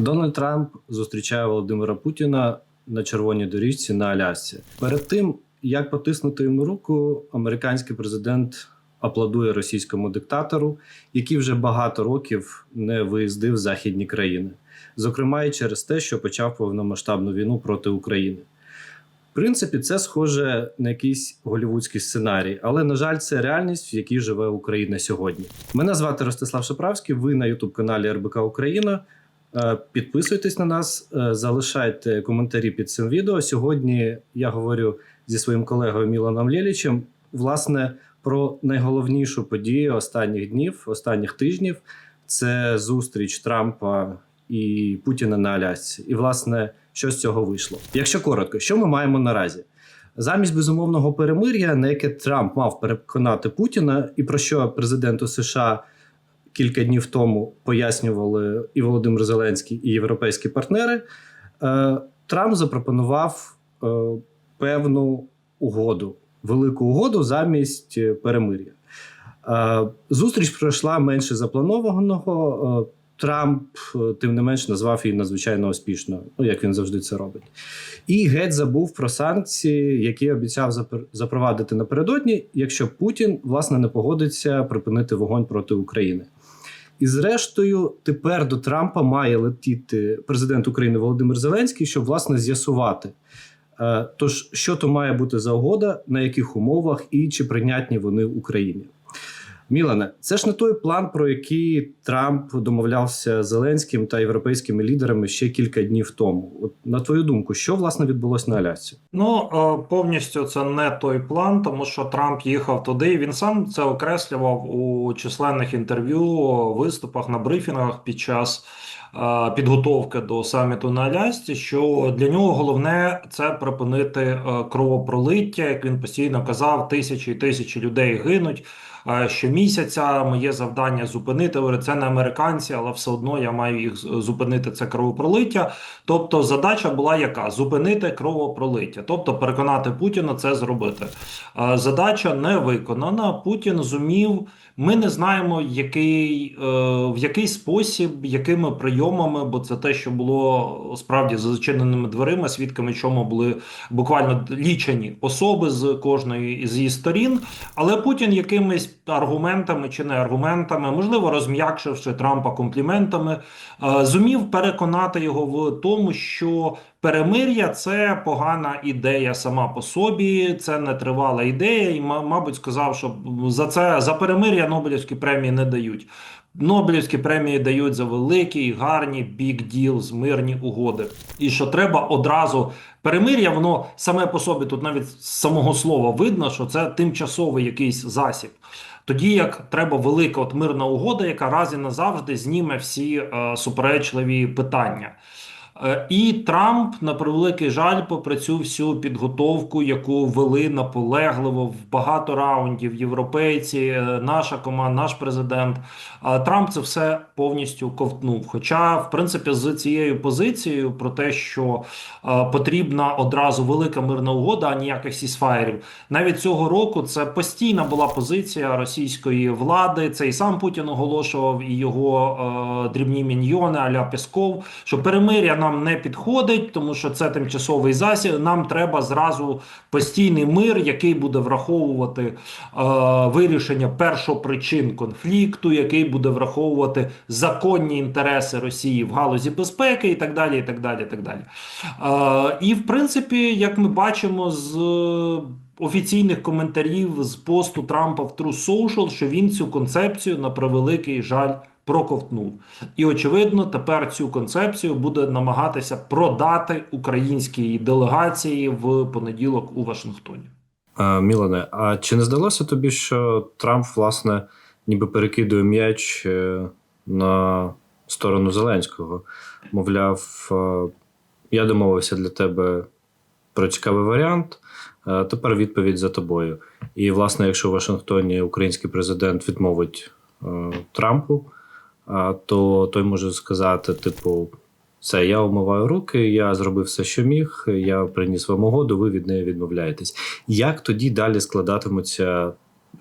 Дональд Трамп зустрічає Володимира Путіна на червоній доріжці на Алясці. Перед тим як потиснути йому руку, американський президент аплодує російському диктатору, який вже багато років не виїздив в західні країни, зокрема і через те, що почав повномасштабну війну проти України. В принципі, це схоже на якийсь голівудський сценарій, але на жаль, це реальність, в якій живе Україна сьогодні. Мене звати Ростислав Шаправський. Ви на Ютуб каналі РБК Україна. Е, Підписуйтесь на нас, е, залишайте коментарі під цим відео. Сьогодні я говорю зі своїм колегою Міланом Лєлічем, власне, про найголовнішу подію останніх днів, останніх тижнів. Це зустріч Трампа і Путіна на Алясці. І, власне, що з цього вийшло? Якщо коротко, що ми маємо наразі? Замість безумовного перемир'я, на яке Трамп мав переконати Путіна, і про що президенту США кілька днів тому пояснювали і Володимир Зеленський, і європейські партнери, е, Трамп запропонував е, певну угоду, велику угоду замість е, перемир'я. Зустріч пройшла менше запланованого. Трамп, тим не менш, назвав її надзвичайно успішною, ну як він завжди це робить. І геть забув про санкції, які обіцяв запр- запровадити напередодні, якщо Путін власне не погодиться припинити вогонь проти України. І зрештою, тепер до Трампа має летіти президент України Володимир Зеленський, щоб власне з'ясувати. е, Тож, що то має бути за угода, на яких умовах і чи прийнятні вони в Україні. Мілане, це ж не той план, про який Трамп домовлявся з Зеленським та європейськими лідерами ще кілька днів тому. От на твою думку, що власне відбулося на Алясці? Ну, е, повністю це не той план, тому що Трамп їхав туди. і Він сам це окреслював у численних інтерв'ю, виступах на брифінгах під час е, підготовки до саміту на Алясці. Що для нього головне це припинити е, кровопролиття. Як він постійно казав, тисячі і тисячі людей гинуть. Е, Щомісяця моє завдання зупинити. Це не американці, але все одно я маю їх зупинити це кровопролиття. Тобто задача була яка? Зупинити кровопролиття, тобто переконати Путіна це зробити. Е, Задача не виконана. Путін зумів. Ми не знаємо, який, е, в який спосіб, якими прийомами, бо це те, що було справді за зачиненими дверима, свідками чому були буквально лічені особи з кожної з її сторін. Але Путін якимись аргументами чи не аргументами, можливо, розм'якшивши Трампа компліментами, е, зумів переконати його в тому, що перемир'я це погана ідея сама по собі, це не тривала ідея, і ма- мабуть сказав, що за це за перемир'я Нобелівські премії не дають. Нобелівські премії дають за великі гарні big deals, мирні угоди. І що треба одразу перемир'я, воно саме по собі тут навіть з самого слова видно, що це тимчасовий якийсь засіб. Тоді як треба велика от мирна угода, яка раз і назавжди зніме всі е, суперечливі питання. Е, І Трамп, на превеликий жаль, попри цю всю підготовку, яку вели наполегливо в багато раундів європейці, е, наша команда, наш президент, Трамп це все повністю ковтнув. Хоча, в принципі, з цією позицією про те, що е, потрібна одразу велика мирна угода, а ніяких сісфаєрів, навіть цього року це постійна була позиція російської влади. Це і сам Путін оголошував, і його дрібні міньйони Аля Песков, що перемир'я нам не підходить, тому що це тимчасовий засіб. Нам треба зразу постійний мир, який буде враховувати е, вирішення першопричин конфлікту, який буде враховувати законні інтереси Росії в галузі безпеки, і так далі. І так далі, і так далі. Е, і в принципі, як ми бачимо з е, офіційних коментарів з посту Трампа в True Social, що він цю концепцію на превеликий жаль проковтнув. І очевидно, тепер цю концепцію буде намагатися продати українській делегації в понеділок у Вашингтоні. Е, Мілане, а чи не здалося тобі, що Трамп, власне, ніби перекидує м'яч е, на сторону Зеленського? Мовляв, е, я домовився для тебе про цікавий варіант. Тепер відповідь за тобою. І, власне, якщо в Вашингтоні український президент відмовить Трампу, то той може сказати: типу, все, я умиваю руки, я зробив все, що міг, я приніс вам угоду, ви від неї відмовляєтесь. Як тоді далі складатимуться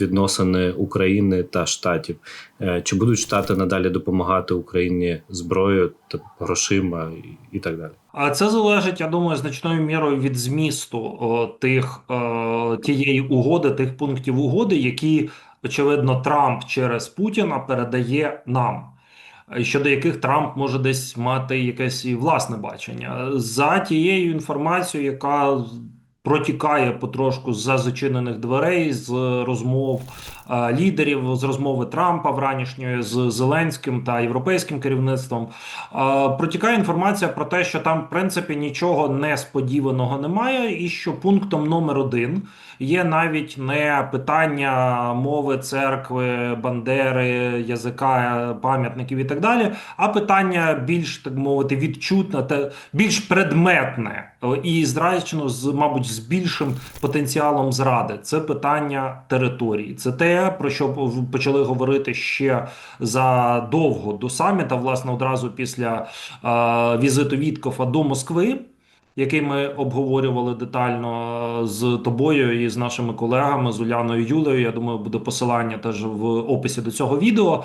відносини України та Штатів? Е, Чи будуть Штати надалі допомагати Україні зброєю та грошима і- так далі? А це залежить, я думаю, значною мірою від змісту о, тих е, тієї угоди, тих пунктів угоди, які очевидно Трамп через Путіна передає нам. е, Щодо яких Трамп може десь мати якесь і власне бачення за тією інформацією, яка протікає потрошку з зачинених дверей, з розмов лідерів, з розмови Трампа вранішньої з Зеленським та європейським керівництвом. Е, Протікає інформація про те, що там, в принципі, нічого несподіваного немає, і що пунктом номер один є навіть не питання мови, церкви, бандери, язика, пам'ятників і так далі, а питання більш так мовити відчутне та більш предметне е, і зрачено з, мабуть, з більшим потенціалом зради. Це питання території. Це те, про що почали говорити ще задовго до саміта, власне, одразу після візиту Віткофа до Москви. Який ми обговорювали детально з тобою і з нашими колегами з Уляною Юлею. Я думаю, буде посилання теж в описі до цього відео.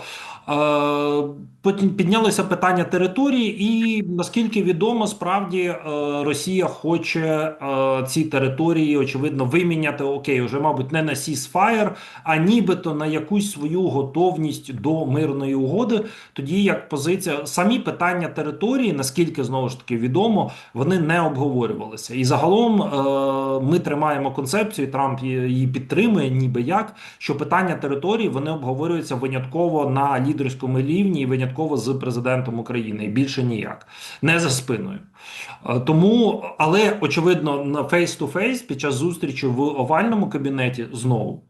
Потім піднялося питання території, і наскільки відомо, справді е, Росія хоче е, ці території очевидно виміняти. Окей, вже мабуть, не на сісфаєр, а нібито на якусь свою готовність до мирної угоди. Тоді як позиція, самі питання території, наскільки знову ж таки відомо, вони не обговорювалися. І загалом е, ми тримаємо концепцію. Трамп її підтримує, ніби як що питання території вони обговорюються винятково на лідерському рівні і винятково з президентом України, і більше ніяк, не за спиною. Е, Тому, але очевидно, на фейс-ту-фейс під час зустрічі в овальному кабінеті знову.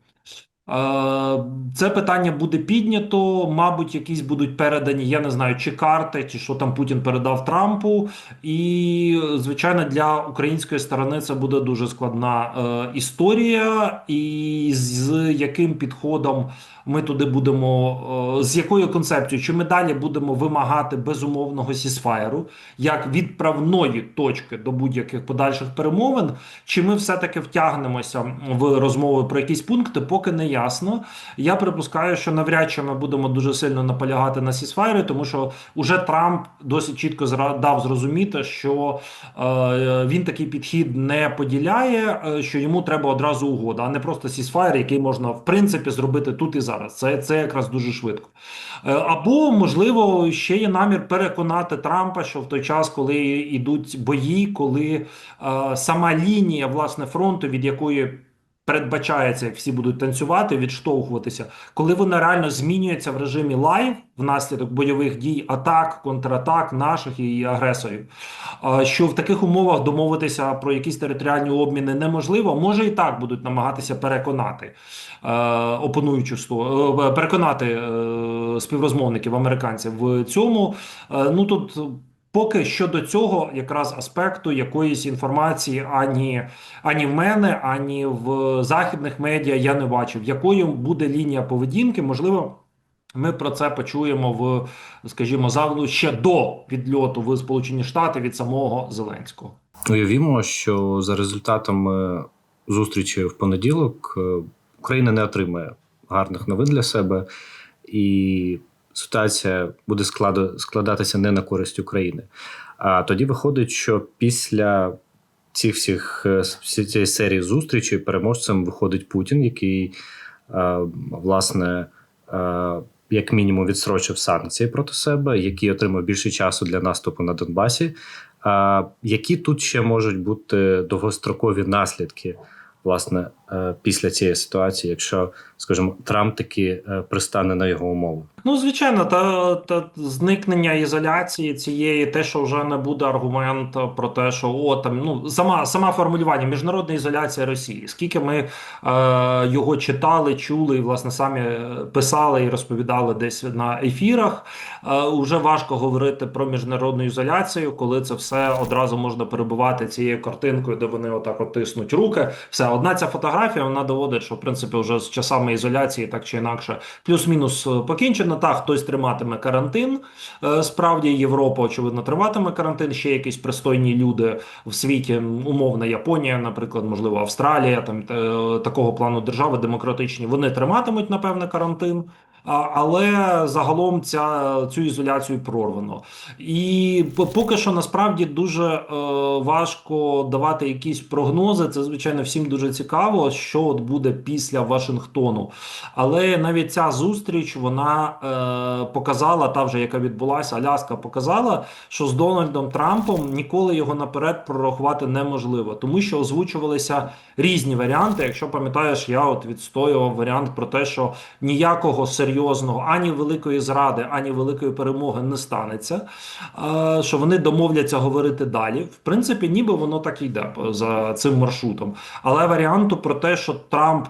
е, Це питання буде піднято, мабуть, якісь будуть передані, я не знаю, чи карти, чи що там Путін передав Трампу. І, звичайно, для української сторони це буде дуже складна е, історія, і з яким підходом ми туди будемо, е, з якою концепцією, чи ми далі будемо вимагати безумовного сісфаєру як відправної точки до будь-яких подальших перемовин, чи ми все-таки втягнемося в розмови про якісь пункти, поки не ясно. Я припускаю, що навряд чи ми будемо дуже сильно наполягати на сісфаєрі, тому що уже Трамп досить чітко дав зрозуміти, що е, він такий підхід не поділяє, е, що йому треба одразу угода, а не просто сісфаєр, який можна в принципі зробити тут і зараз. Це, це якраз дуже швидко. Е, Або, можливо, ще є намір переконати Трампа, що в той час, коли йдуть бої, коли е, сама лінія власне фронту, від якої передбачається, як всі будуть танцювати, відштовхуватися, коли вона реально змінюється в режимі лайв внаслідок бойових дій, атак, контратак наших і агресорів. Що в таких умовах домовитися про якісь територіальні обміни неможливо, може і так будуть намагатися переконати е, опонуючу е, переконати е, співрозмовників американців в цьому. Ну тут поки щодо цього, якраз аспекту якоїсь інформації ані, ані в мене, ані в західних медіа я не бачив, якою буде лінія поведінки, можливо. Ми про це почуємо в, скажімо, завтра ще до відльоту в Сполучені Штати від самого Зеленського. Уявімо, що за результатами зустрічі в понеділок е, Україна не отримає гарних новин для себе, і ситуація буде склада- складатися не на користь України. А тоді виходить, що після цих всіх е, цієї серії зустрічей переможцем виходить Путін, який е, власне. е, Як мінімум відсрочив санкції проти себе, який отримав більше часу для наступу на Донбасі. Які тут ще можуть бути довгострокові наслідки, власне, після цієї ситуації, якщо, скажімо, Трамп таки е, пристане на його умови? Ну, звичайно, та, та зникнення ізоляції цієї, те, що вже не буде аргумент про те, що о, там ну сама сама формулювання міжнародна ізоляція Росії. Скільки ми е, його читали, чули і власне самі е, писали і розповідали десь на ефірах. Е, уже важко говорити про міжнародну ізоляцію, коли це все одразу можна перебувати цією картинкою, де вони отак от тиснуть руки. Все одна ця фотографія. Фотографія вона доводить, що в принципі вже з часами ізоляції так чи інакше плюс-мінус е, покінчено. Та хтось триматиме карантин. Е, Справді Європа, очевидно, триватиме карантин. Ще якісь пристойні люди в світі, умовна Японія, наприклад, можливо, Австралія, там е, такого плану держави демократичні. Вони триматимуть напевне карантин. Але загалом ця цю ізоляцію прорвано, і поки що насправді дуже е, важко давати якісь прогнози. Це звичайно всім дуже цікаво, що от буде після Вашингтону. Але навіть ця зустріч вона е, показала, та вже яка відбулася, Аляска показала, що з Дональдом Трампом ніколи його наперед прорахувати неможливо, тому що озвучувалися різні варіанти. Якщо пам'ятаєш, я от відстоював варіант про те, що ніякого серйозного ані великої зради, ані великої перемоги не станеться. е, Що вони домовляться говорити далі. В принципі, ніби воно так і йде за цим маршрутом. Але варіанту про те, що Трамп.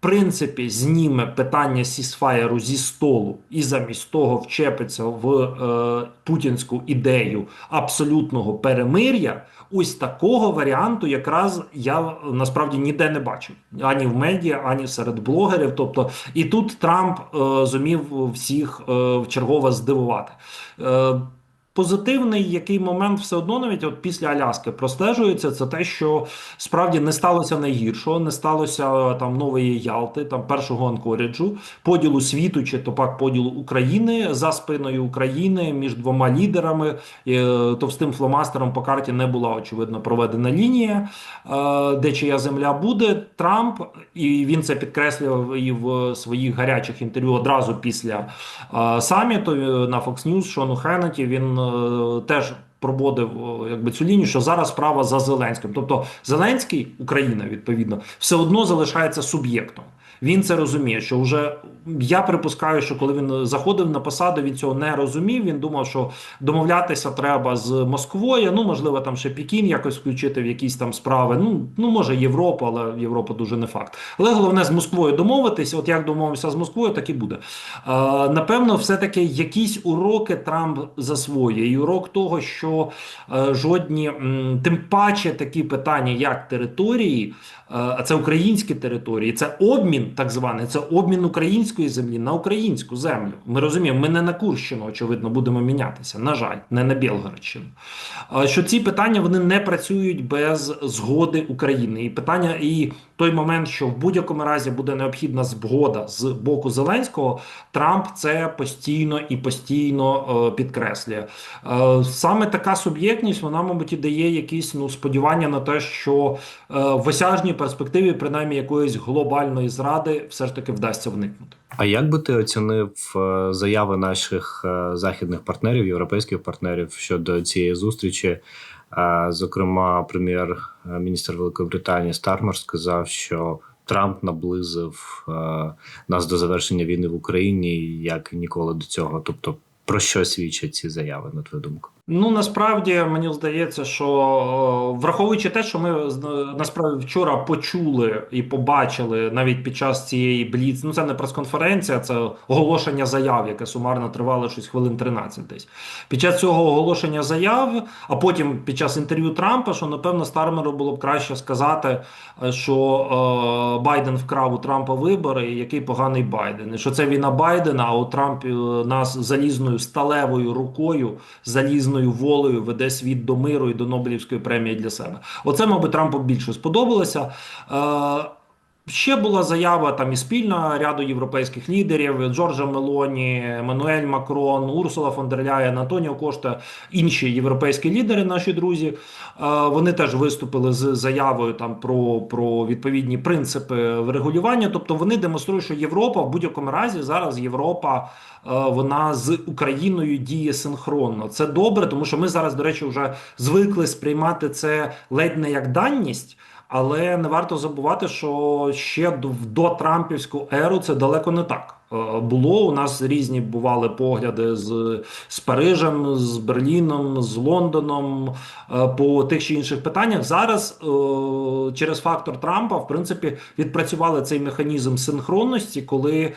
Принципі, зніме питання сісфаєру зі столу і замість того вчепиться в е, путінську ідею абсолютного перемир'я. Ось такого варіанту якраз я насправді ніде не бачив ані в медіа, ані серед блогерів. Тобто, і тут Трамп е, зумів всіх е, вчергово здивувати. Е, Позитивний який момент все одно навіть от після Аляски простежується, це те, що справді не сталося найгіршого, не сталося там нової Ялти, там першого анкоріджу, поділу світу чи то пак поділу України за спиною України між двома лідерами. Е, Товстим фломастером по карті не була очевидно проведена лінія, е, де чия земля буде. Трамп і він це підкреслював і в своїх гарячих інтерв'ю одразу після е, саміту е, на Fox News Шону Хеннеті. Він е, теж прободив якби цю лінію, що зараз справа за Зеленським. Тобто Зеленський, Україна відповідно, все одно залишається суб'єктом. Він це розуміє, що вже я припускаю, що коли він заходив на посаду, він цього не розумів. Він думав, що домовлятися треба з Москвою. Ну можливо, там ще Пекін якось включити в якісь там справи. Ну ну може Європу, але Європа дуже не факт. Але головне з Москвою домовитися. От як домовився з Москвою, так і буде. Е, напевно, все таки якісь уроки Трамп засвоює. І урок того, що е, жодні тим паче такі питання, як території. Е, А це українські території, це обмін, так званий, це обмін української землі на українську землю. Ми розуміємо, ми не на Курщину, очевидно, будемо мінятися. На жаль, не на Білгородщину. Що ці питання вони не працюють без згоди України. І питання, і той момент, що в будь-якому разі буде необхідна згода з боку Зеленського, Трамп це постійно і постійно е, підкреслює. Е, Саме така суб'єктність, вона, мабуть, і дає якісь ну, сподівання на те, що е, в осяжній перспективі, принаймні, якоїсь глобальної зради, все ж таки вдасться вникнути. А як би ти оцінив е, заяви наших е, західних партнерів, європейських партнерів щодо цієї зустрічі? Е, Зокрема, прем'єр-міністр Великої Британії Стармер сказав, що Трамп наблизив е, нас до завершення війни в Україні як ніколи до цього. Тобто, про що свідчать ці заяви, на твою думку? Ну насправді мені здається, що е, враховуючи те, що ми насправді вчора почули і побачили навіть під час цієї бліц, ну це не прес-конференція, це оголошення заяв, яке сумарно тривало щось хвилин 13 десь. Під час цього оголошення заяв, а потім під час інтерв'ю Трампа, що напевно Стармеру було б краще сказати, е, що е, Байден вкрав у Трампа вибори, і який поганий Байден. І що це війна Байдена, а у Трамп е, нас залізною сталевою рукою, залізною волею веде світ до миру і до Нобелівської премії для себе. Оце, мабуть, Трампу більше сподобалося. Ще була заява там і спільна ряду європейських лідерів: Джорджа Мелоні, Еммануель Макрон, Урсула фон дер Ляєн, Антоніо Кошта, інші європейські лідери, наші друзі. Е, Вони теж виступили з заявою там про, про відповідні принципи врегулювання. Тобто вони демонструють, що Європа в будь-якому разі зараз Європа е, вона з Україною діє синхронно. Це добре, тому що ми зараз, до речі, вже звикли сприймати це ледь не як даність. Але не варто забувати, що ще до, до Трампівську еру це далеко не так. Е, було. У нас різні бували погляди з, з Парижем, з Берліном, з Лондоном е, по тих чи інших питаннях. Зараз е, через фактор Трампа, в принципі, відпрацювали цей механізм синхронності, коли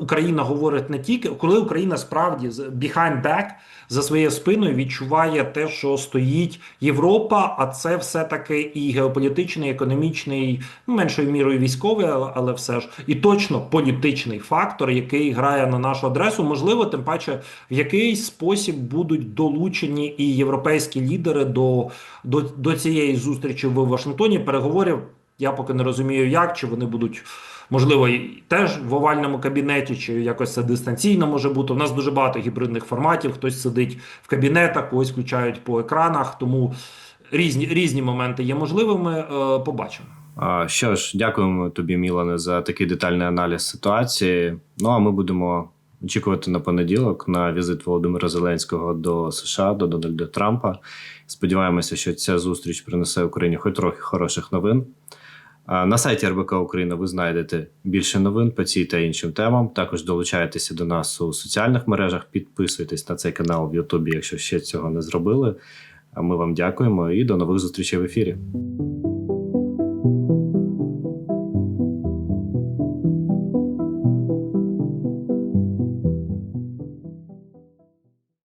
Україна говорить не тільки коли Україна справді behind back за своєю спиною відчуває те, що стоїть Європа, а це все таки і геополітичний, економічний, ну меншою мірою військовий, але, все ж і точно політичний фактор, який грає на нашу адресу. Можливо, тим паче в якийсь спосіб будуть долучені і європейські лідери до, до, до цієї зустрічі в Вашингтоні. Переговорів я поки не розумію, як чи вони будуть. Можливо, і теж в овальному кабінеті, чи якось це дистанційно може бути. У нас дуже багато гібридних форматів. Хтось сидить в кабінетах, когось включають по екранах. Тому різні різні моменти є можливими. Е, побачимо. Що ж, дякуємо тобі, Мілане, за такий детальний аналіз ситуації. Ну а ми будемо очікувати на понеділок на візит Володимира Зеленського до США, до Дональда Трампа. Сподіваємося, що ця зустріч принесе Україні хоч трохи хороших новин. На сайті РБК Україна ви знайдете більше новин по цій та іншим темам. Також долучайтеся до нас у соціальних мережах, підписуйтесь на цей канал в Ютубі, якщо ще цього не зробили. Ми вам дякуємо і до нових зустрічей в ефірі.